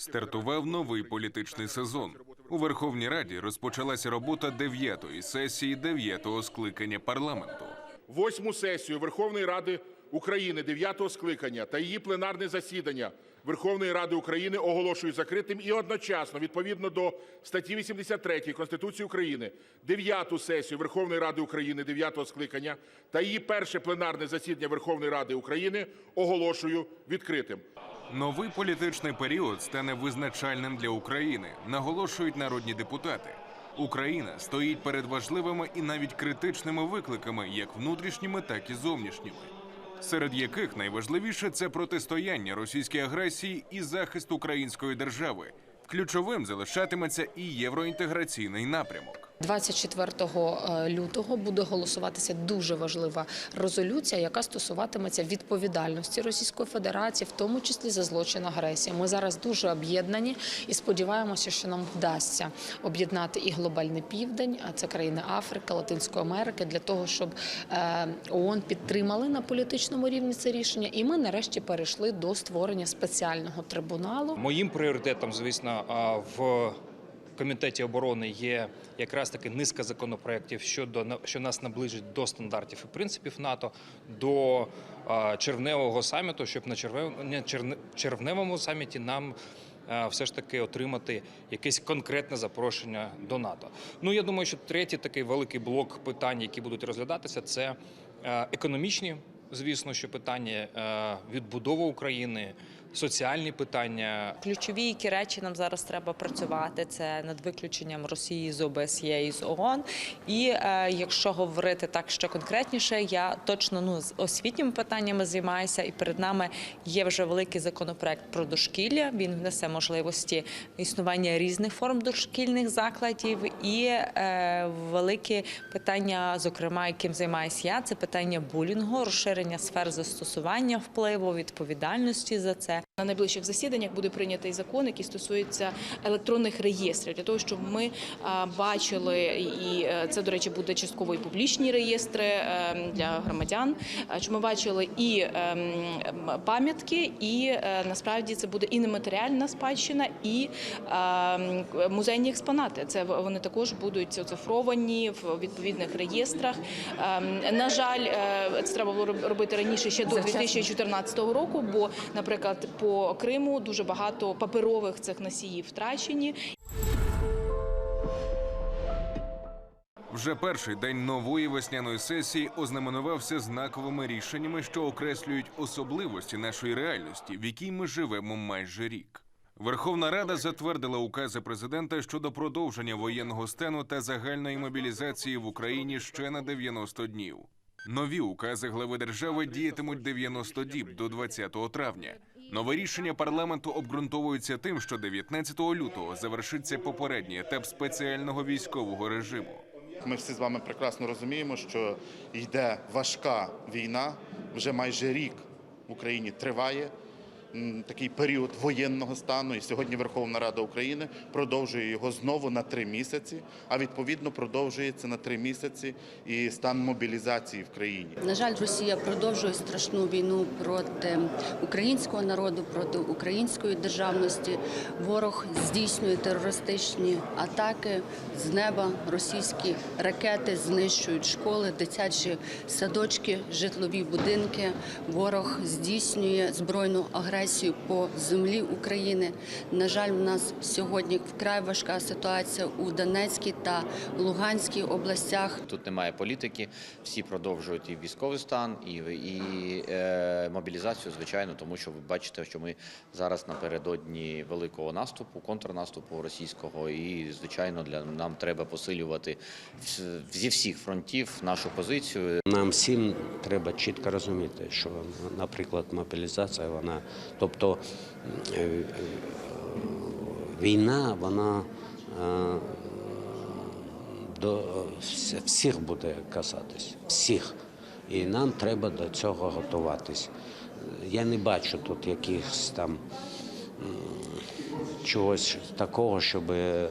Стартував новий політичний сезон. У Верховній Раді розпочалася робота дев'ятої сесії дев'ятого скликання парламенту. Восьму сесію Верховної Ради України дев'ятого скликання та її пленарне засідання Верховної Ради України оголошую закритим і одночасно, відповідно до статті 83 Конституції України, дев'яту сесію Верховної Ради України дев'ятого скликання та її перше пленарне засідання Верховної Ради України оголошую відкритим. Новий політичний період стане визначальним для України, наголошують народні депутати. Україна стоїть перед важливими і навіть критичними викликами, як внутрішніми, так і зовнішніми, серед яких найважливіше це протистояння російській агресії і захист української держави. Ключовим залишатиметься і євроінтеграційний напрямок. 24 е, лютого буде голосуватися дуже важлива резолюція, яка стосуватиметься відповідальності Російської Федерації, в тому числі за злочин агресії. Ми зараз дуже об'єднані і сподіваємося, що нам вдасться об'єднати і глобальний південь, а це країни Африки, Латинської Америки, для того, щоб е, ООН підтримали на політичному рівні це рішення, і ми нарешті перейшли до створення спеціального трибуналу. Моїм пріоритетом, звісно, в комітеті оборони є якраз таки низка законопроєктів щодо що нас наближить до стандартів і принципів НАТО, до червневого саміту, щоб на червневому саміті нам. Все ж таки отримати якесь конкретне запрошення до НАТО. Ну я думаю, що третій такий великий блок питань, які будуть розглядатися, це економічні, звісно, що питання відбудови України, соціальні питання, Ключові які речі нам зараз треба працювати. Це над виключенням Росії з ОБСЄ і з ООН. І е, якщо говорити так ще конкретніше, я точно ну з освітніми питаннями займаюся, і перед нами є вже великий законопроект про дошкілля. Він внесе можливості існування різних форм дошкільних закладів і е, велике питання, зокрема, яким займаюся я, це питання булінгу, розширення сфер застосування впливу, відповідальності за це. На найближчих засіданнях буде прийнятий закон, який стосується електронних реєстрів, для того, щоб ми бачили, і е, це, до речі, буде частково і публічні реєстри е, для громадян. Щоб ми бачили і пам'ятки, і е, насправді це буде і нематеріальна спадщина, і музейні експонати. Це вони також будуть оцифровані в відповідних реєстрах. Ем, На жаль, е, це треба було робити раніше ще до 2014 року, бо, наприклад, по Криму дуже багато паперових цих носіїв втрачені. Вже перший день нової весняної сесії ознаменувався знаковими рішеннями, що окреслюють особливості нашої реальності, в якій ми живемо майже рік. Верховна Рада затвердила укази президента щодо продовження воєнного стану та загальної мобілізації в Україні ще на 90 днів. Нові укази глави держави діятимуть 90 діб до 20 травня. Нове рішення парламенту обґрунтовується тим, що 19 лютого завершиться попередній етап спеціального військового режиму. Ми всі з вами прекрасно розуміємо, що йде важка війна. Вже майже рік в Україні триває такий період воєнного стану. І сьогодні Верховна Рада України продовжує його знову на три місяці. А відповідно продовжується на три місяці і стан мобілізації в країні. На жаль, Росія продовжує страшну війну проти українського народу, проти української державності. Ворог здійснює терористичні атаки з неба. Російські ракети знищують школи, дитячі садочки, житлові будинки. Ворог здійснює збройну агресію по землі України. На жаль, у нас сьогодні вкрай важка ситуація у Донецькій та Луганській областях. Тут немає політики, всі продовжують і військовий стан, і, і е, мобілізацію, звичайно, тому що ви бачите, що ми зараз напередодні великого наступу, контрнаступу російського, і звичайно, для нам треба посилювати зі всіх фронтів нашу позицію. Нам всім треба чітко розуміти, що, наприклад, мобілізація, вона, тобто е, війна, вона е, до всіх буде касатись, всіх. І нам треба до цього готуватись. Я не бачу тут якихось там чогось такого, щоб е,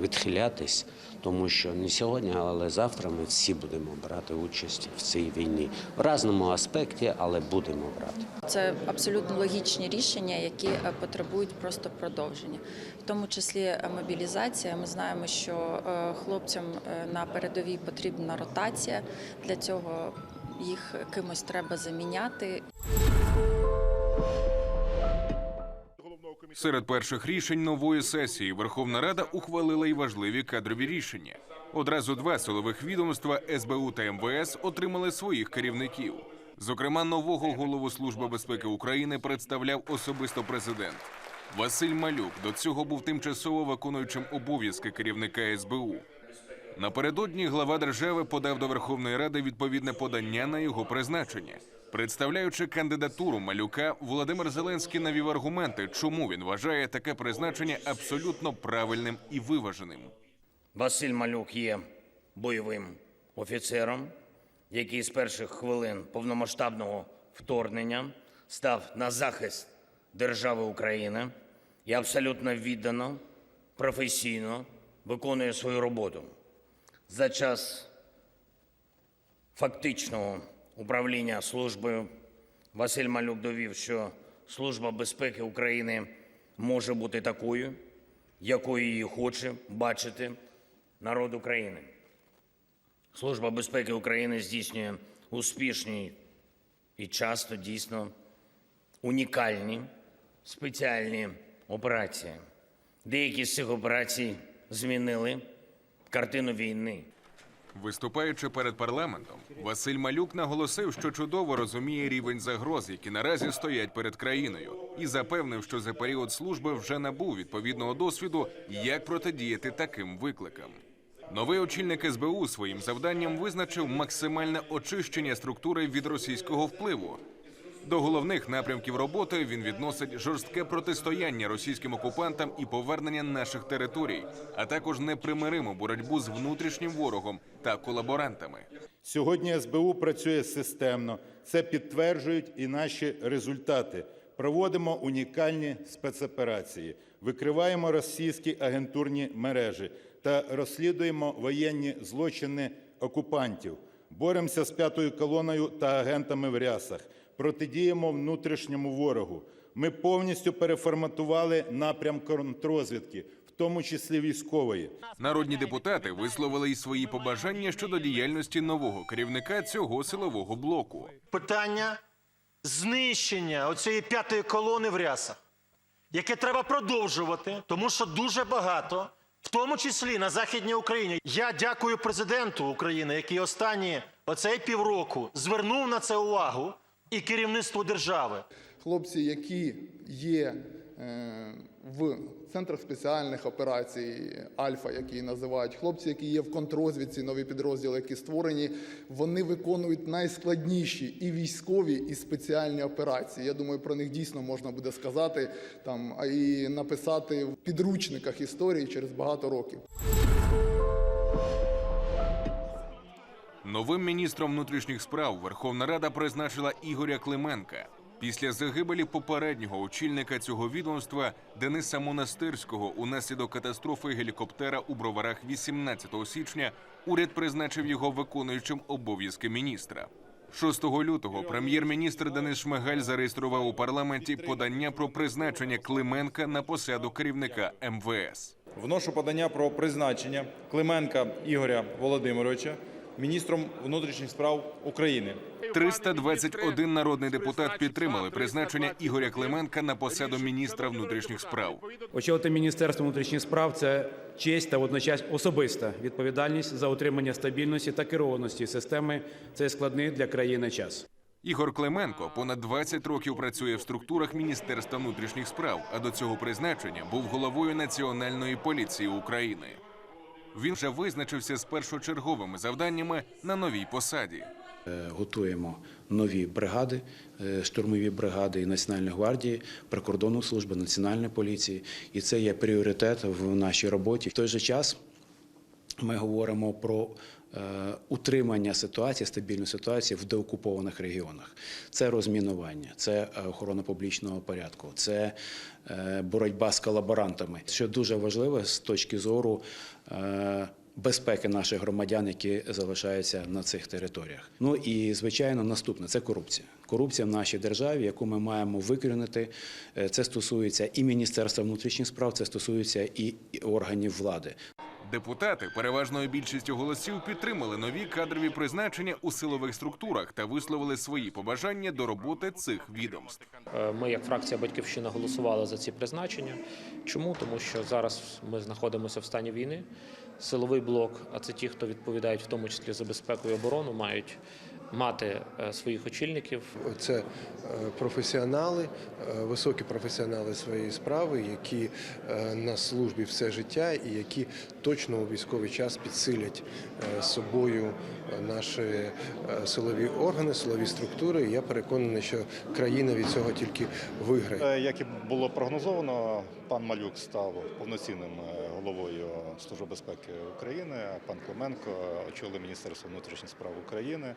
відхилятись, тому що не сьогодні, але завтра ми всі будемо брати участь в цій війні в разному аспекті, але будемо брати. Це абсолютно логічні рішення, які е, потребують просто продовження, в тому числі е, мобілізація. Ми знаємо, що е, хлопцям на передовій потрібна ротація. Для цього їх кимось треба заміняти. Серед перших рішень нової сесії Верховна Рада ухвалила й важливі кадрові рішення. Одразу два силових відомства СБУ та МВС отримали своїх керівників. Зокрема, нового голову Служби безпеки України представляв особисто президент. Василь Малюк до цього був тимчасово виконуючим обов'язки керівника СБУ. Напередодні глава держави подав до Верховної Ради відповідне подання на його призначення. Представляючи кандидатуру малюка, Володимир Зеленський навів аргументи, чому він вважає таке призначення абсолютно правильним і виваженим. Василь Малюк є бойовим офіцером, який з перших хвилин повномасштабного вторгнення став на захист держави України і абсолютно віддано, професійно виконує свою роботу. За час фактичного управління службою Василь Малюк довів, що Служба безпеки України може бути такою, якою її хоче бачити народ України. Служба безпеки України здійснює успішні і часто дійсно унікальні спеціальні операції. Деякі з цих операцій змінили картину війни. Виступаючи перед парламентом, Василь Малюк наголосив, що чудово розуміє рівень загроз, які наразі стоять перед країною, і запевнив, що за період служби вже набув відповідного досвіду, як протидіяти таким викликам. Новий очільник СБУ своїм завданням визначив максимальне очищення структури від російського впливу. До головних напрямків роботи він відносить жорстке протистояння російським окупантам і повернення наших територій, а також непримириму боротьбу з внутрішнім ворогом та колаборантами. Сьогодні СБУ працює системно. Це підтверджують і наші результати. Проводимо унікальні спецоперації, викриваємо російські агентурні мережі та розслідуємо воєнні злочини окупантів. Боремося з п'ятою колоною та агентами в рясах. Протидіємо внутрішньому ворогу. Ми повністю переформатували напрям контррозвідки, в тому числі військової. Народні депутати висловили й свої побажання щодо діяльності нового керівника цього силового блоку. питання знищення оцієї п'ятої колони в рясах, яке треба продовжувати, тому що дуже багато, в тому числі на Західній Україні. Я дякую президенту України, який останні оцей півроку звернув на це увагу і керівництву держави. хлопці, які є е, в центрах спеціальних операцій Альфа, які називають хлопці, які є в контррозвідці, нові підрозділи, які створені, вони виконують найскладніші і військові, і спеціальні операції. Я думаю, про них дійсно можна буде сказати там, і написати в підручниках історії через багато років. Новим міністром внутрішніх справ Верховна Рада призначила Ігоря Клименка. Після загибелі попереднього очільника цього відомства Дениса Монастирського унаслідок катастрофи гелікоптера у броварах 18 січня уряд призначив його виконуючим обов'язки міністра. 6 лютого прем'єр-міністр Денис Шмигаль зареєстрував у парламенті подання про призначення Клименка на посаду керівника МВС. Вношу подання про призначення Клименка Ігоря Володимировича міністром внутрішніх справ України. 321 народний депутат підтримали призначення Ігоря Клименка на посаду міністра внутрішніх справ. Очолити Міністерство внутрішніх справ це честь та водночас особиста відповідальність за утримання стабільності та керованості системи. Це складний для країни час. Ігор Клименко понад 20 років працює в структурах Міністерства внутрішніх справ, а до цього призначення був головою Національної поліції України. Він вже визначився з першочерговими завданнями на новій посаді. Е, Готуємо нові бригади, е, штурмові бригади Національної гвардії, прикордонну службу, національної поліції, і це є пріоритет в нашій роботі. В той же час ми говоримо про е, утримання ситуації, стабільної ситуації в деокупованих регіонах. Це розмінування, це е, охорона публічного порядку, це е, боротьба з колаборантами. Що дуже важливо з точки зору безпеки наших громадян, які залишаються на цих територіях. Ну і звичайно, наступне це корупція. Корупція в нашій державі, яку ми маємо викорінити. Це стосується і Міністерства внутрішніх справ, це стосується і органів влади. Депутати переважною більшістю голосів підтримали нові кадрові призначення у силових структурах та висловили свої побажання до роботи цих відомств. Е, Ми, як фракція Батьківщина, голосували за ці призначення. Чому? Тому що зараз ми знаходимося в стані війни. Силовий блок, а це ті, хто відповідають в тому числі за безпеку і оборону, мають мати е, своїх очільників. Це е, професіонали, е, високі професіонали своєї справи, які на службі все життя і які точно у військовий час підсилять собою наші силові органи, силові структури. І Я переконаний, що країна від цього тільки виграє. Як і було прогнозовано, пан Малюк став повноцінним головою Служби безпеки України. Пан Клименко очолив Міністерство внутрішніх справ України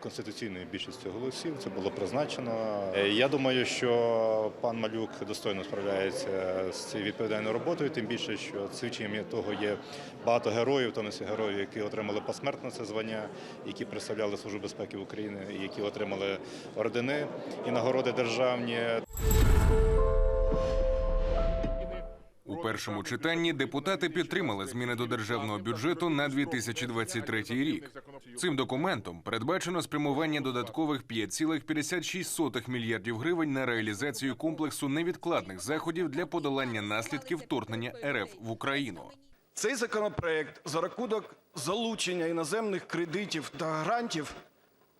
конституційною більшістю голосів. Це було призначено. Е, Я думаю, що пан Малюк достойно справляється з цією відповідальною роботою. Тим більше, що свідченням того є багато героїв, числі героїв, які отримали посмертно це звання, які представляли Службу безпеки України, які отримали ордени і нагороди державні. Першому читанні депутати підтримали зміни до державного бюджету на 2023 рік. Цим документом передбачено спрямування додаткових 5,56 мільярдів гривень на реалізацію комплексу невідкладних заходів для подолання наслідків вторгнення РФ в Україну. Цей законопроект за рахунок залучення іноземних кредитів та грантів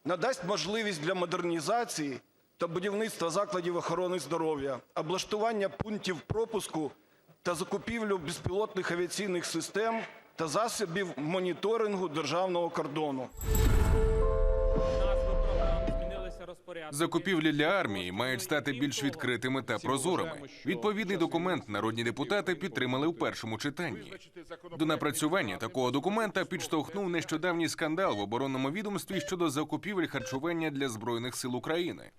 надасть можливість для модернізації та будівництва закладів охорони здоров'я, облаштування пунктів пропуску та закупівлю безпілотних авіаційних систем та засобів моніторингу державного кордону. Закупівлі для армії мають стати більш відкритими та прозорими. Відповідний документ народні депутати підтримали у першому читанні. До напрацювання такого документа підштовхнув нещодавній скандал в оборонному відомстві щодо закупівель харчування для збройних сил України.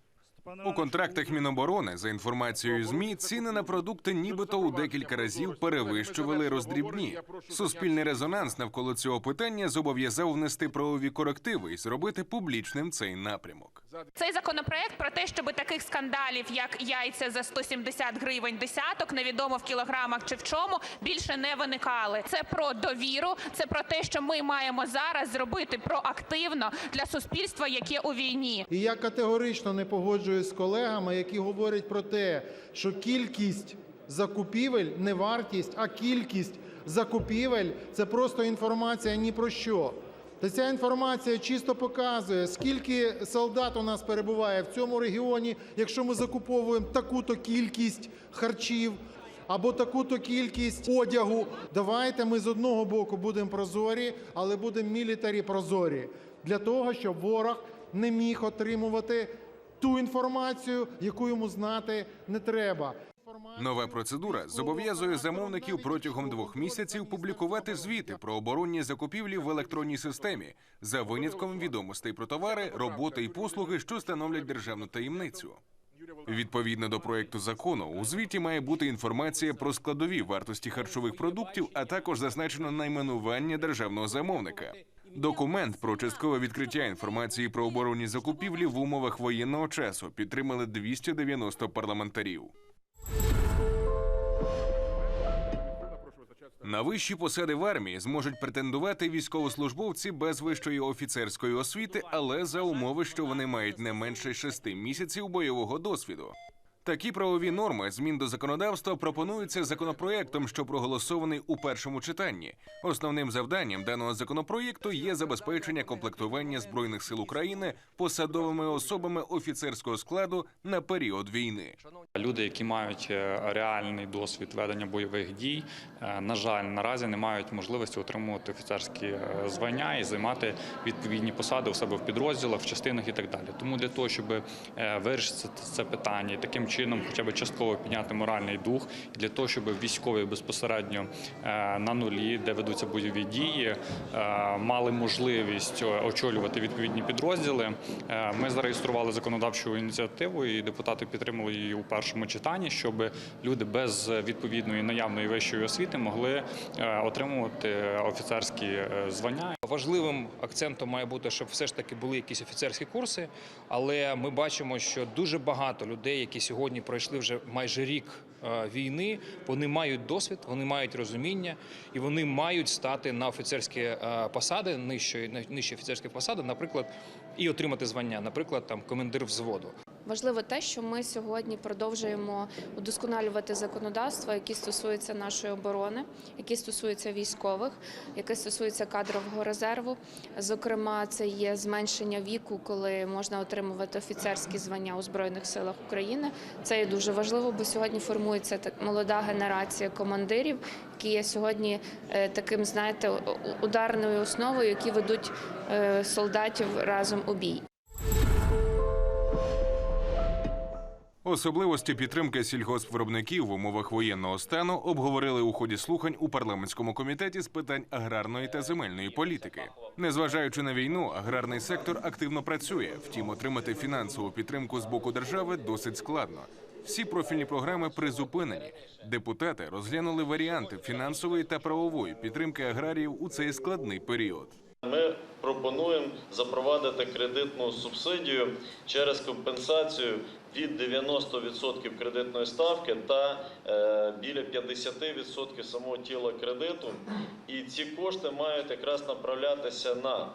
У контрактах Міноборони, за інформацією ЗМІ, ціни на продукти нібито у декілька разів перевищували роздрібні. Суспільний резонанс навколо цього питання зобов'язав внести правові корективи і зробити публічним цей напрямок. Цей законопроект про те, щоб таких скандалів, як яйця за 170 гривень десяток, невідомо в кілограмах чи в чому, більше не виникали. Це про довіру, це про те, що ми маємо зараз зробити проактивно для суспільства, яке у війні. І я категорично не погоджуюсь з колегами, які говорять про те, що кількість закупівель не вартість, а кількість закупівель це просто інформація ні про що. Та ця інформація чисто показує, скільки солдат у нас перебуває в цьому регіоні, якщо ми закуповуємо таку-то кількість харчів або таку-то кількість одягу. Давайте ми з одного боку будемо прозорі, але будемо мілітарі прозорі для того, щоб ворог не міг отримувати ту інформацію, яку йому знати не треба. Нова процедура зобов'язує замовників протягом двох місяців публікувати звіти про оборонні закупівлі в електронній системі за винятком відомостей про товари, роботи і послуги, що становлять державну таємницю. Відповідно до проекту закону, у звіті має бути інформація про складові вартості харчових продуктів, а також зазначено найменування державного замовника. Документ про часткове відкриття інформації про оборонні закупівлі в умовах воєнного часу підтримали 290 парламентарів. На вищі посади в армії зможуть претендувати військовослужбовці без вищої офіцерської освіти, але за умови, що вони мають не менше шести місяців бойового досвіду. Такі правові норми змін до законодавства пропонуються законопроектом, що проголосований у першому читанні. Основним завданням даного законопроєкту є забезпечення комплектування збройних сил України посадовими особами офіцерського складу на період війни. Люди, які мають е, реальний досвід ведення бойових дій, е, на жаль, наразі не мають можливості отримувати офіцерські е, звання і займати відповідні посади у себе в підрозділах, в частинах і так далі. Тому для того, щоб вирішити це питання таким чином чином, хоча б частково підняти моральний дух для того, щоб військові безпосередньо е, на нулі, де ведуться бойові дії, е, мали можливість е, очолювати відповідні підрозділи. Ми зареєстрували законодавчу ініціативу, і депутати підтримали її у першому читанні, щоб люди без відповідної наявної вищої освіти могли отримувати офіцерські звання. Важливим акцентом має бути, щоб все ж таки були якісь офіцерські курси, але ми бачимо, що дуже багато людей, які сьогодні пройшли вже майже рік е, війни, вони мають досвід, вони мають розуміння і вони мають стати на офіцерські е, посади, нижчі, нижчі офіцерські посади, наприклад, і отримати звання, наприклад, там командир взводу. Важливо те, що ми сьогодні продовжуємо удосконалювати законодавство, які стосуються нашої оборони, які стосуються військових, які стосуються кадрового резерву. Зокрема, це є зменшення віку, коли можна отримувати офіцерські звання у збройних силах України. Це є дуже важливо, бо сьогодні формується так молода генерація командирів, які є сьогодні е, таким, знаєте, ударною основою, які ведуть е, солдатів разом у бій. Особливості підтримки сільгоспвиробників в умовах воєнного стану обговорили у ході слухань у парламентському комітеті з питань аграрної та земельної політики. Незважаючи на війну, аграрний сектор активно працює. Втім, отримати фінансову підтримку з боку держави досить складно. Всі профільні програми призупинені. Депутати розглянули варіанти фінансової та правової підтримки аграріїв у цей складний період. Ми пропонуємо запровадити кредитну субсидію через компенсацію від 90% кредитної ставки та е, біля 50% самого тіла кредиту. І ці кошти мають якраз направлятися на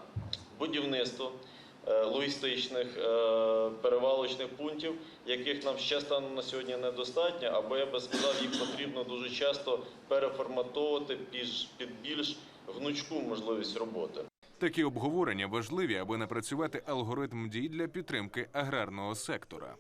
будівництво е, логістичних е, перевалочних пунктів, яких нам ще станом на сьогодні недостатньо, або я би сказав, їх потрібно дуже часто переформатовувати під більш гнучку можливість роботи. Такі обговорення важливі, аби напрацювати алгоритм дій для підтримки аграрного сектора.